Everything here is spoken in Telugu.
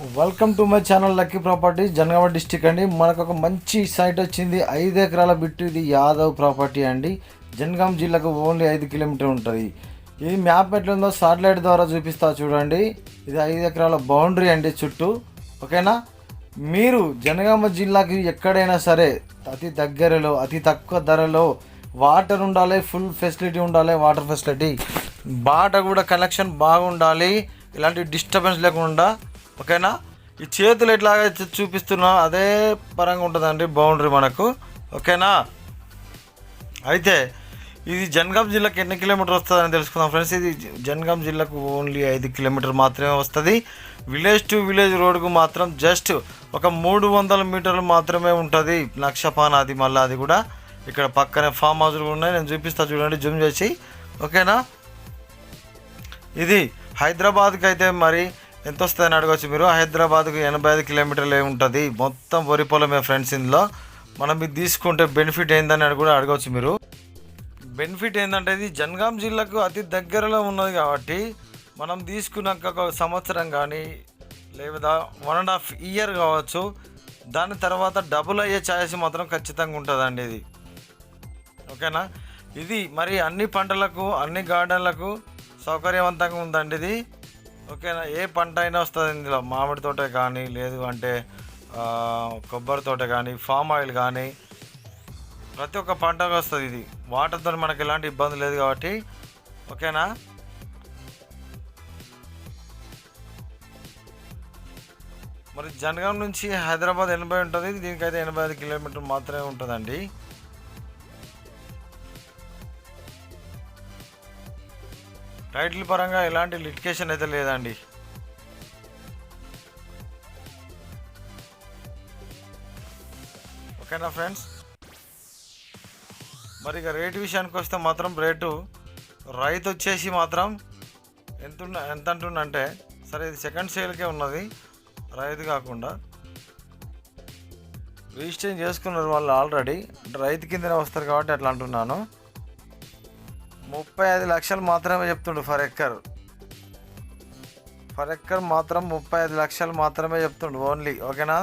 Welcome to my channel lucky property Jangaon district అండి. మనకు ఒక మంచి సైట్ వచ్చింది. ఐదు ఎకరాల బిట్టు ఇది యాదవ్ ప్రాపర్టీ అండి. జనగాం జిల్లాకు ఓన్లీ ఐదు కిలోమీటర్ ఉంటుంది. ఇది మ్యాప్ ఎట్లా ఉందో సాటిలైట్ ద్వారా చూపిస్తా చూడండి. ఇది ఐదు ఎకరాల బౌండరీ అండి చుట్టూ. ఓకేనా? మీరు జనగామ జిల్లాకి ఎక్కడైనా సరే అతి దగ్గరలో అతి తక్కువ ధరలో వాటర్ ఉండాలి ఫుల్ ఫెసిలిటీ ఉండాలి వాటర్ ఫెసిలిటీ బాట కూడా కనెక్షన్ బాగుండాలి. ఇలాంటి డిస్టర్బెన్స్ లేకుండా ఓకేనా? ఈ చేతులు ఎట్లాగైతే చూపిస్తున్నా అదే పరంగా ఉంటుందండి బౌండరీ మనకు. ఓకేనా? అయితే ఇది జనగాం జిల్లాకి ఎన్ని కిలోమీటర్ వస్తుందని తెలుసుకుందాం ఫ్రెండ్స్. ఇది జనగాం జిల్లాకు ఓన్లీ ఐదు కిలోమీటర్ మాత్రమే వస్తుంది. విలేజ్ టు విలేజ్ రోడ్కు మాత్రం జస్ట్ ఒక మూడు వందల మీటర్లు మాత్రమే ఉంటుంది లక్షపాన అది మళ్ళీ అది కూడా. ఇక్కడ పక్కనే ఫామ్ హౌస్లు కూడా ఉన్నాయి. నేను చూపిస్తా చూడండి జూమ్ చేసి. ఓకేనా? ఇది హైదరాబాద్కి అయితే మరి ఎంత వస్తుందని అడగవచ్చు మీరు హైదరాబాద్కు ఎనభై ఐదు కిలోమీటర్లు ఉంటుంది. మొత్తం వరి పొలమే ఫ్రెండ్స్ ఇందులో. మనం ఇది తీసుకుంటే బెనిఫిట్ ఏందని కూడా అడగవచ్చు మీరు. బెనిఫిట్ ఏంటంటే ఇది జనగాం జిల్లాకు అతి దగ్గరలో ఉన్నది కాబట్టి మనం తీసుకున్నాక ఒక సంవత్సరం కానీ లేదా వన్ అండ్ హాఫ్ ఇయర్ కావచ్చు దాని తర్వాత డబుల్ అయ్యే ఛాయిస్ మాత్రం ఖచ్చితంగా ఉంటుందండి ఇది. ఓకేనా? ఇది మరి అన్ని పంటలకు అన్ని గార్డెన్లకు సౌకర్యవంతంగా ఉందండి ఇది. ఓకేనా ఏ పంట అయినా వస్తుంది ఇందులో. మామిడి తోట కానీ లేదు అంటే కొబ్బరి తోట కానీ ఫామ్ ఆయిల్ కానీ ప్రతి ఒక్క పంటకు వస్తుంది ఇది. వాటర్తో మనకి ఎలాంటి ఇబ్బంది లేదు కాబట్టి ఓకేనా? మరి జనగాం నుంచి హైదరాబాద్ ఎనభై ఉంటుంది దీనికైతే ఎనభై ఐదు కిలోమీటర్ మాత్రమే ఉంటుందండి. టైటిల్ పరంగా ఎలాంటి లిటికేషన్ అయితే లేదండి. ఓకేనా ఫ్రెండ్స్? మరి ఇక రేటు విషయానికి వస్తే మాత్రం రేటు రైతు వచ్చేసి మాత్రం ఎంత ఎంత అంటుండంటే సరే ఇది సెకండ్ సేల్కే ఉన్నది రైతు కాకుండా. రిజిస్ట్రేషన్ చేసుకున్నారు వాళ్ళు ఆల్రెడీ. రైతు కిందనే వస్తారు కాబట్టి అట్లా అంటున్నాను. ముప్పై ఐదు లక్షలు మాత్రమే చెప్తుండు ఫర్ ఎక్కర్ ఫర్ ఎక్కర్ మాత్రం ముప్పై ఐదు లక్షలు మాత్రమే చెప్తుండు ఓన్లీ ఓకేనా?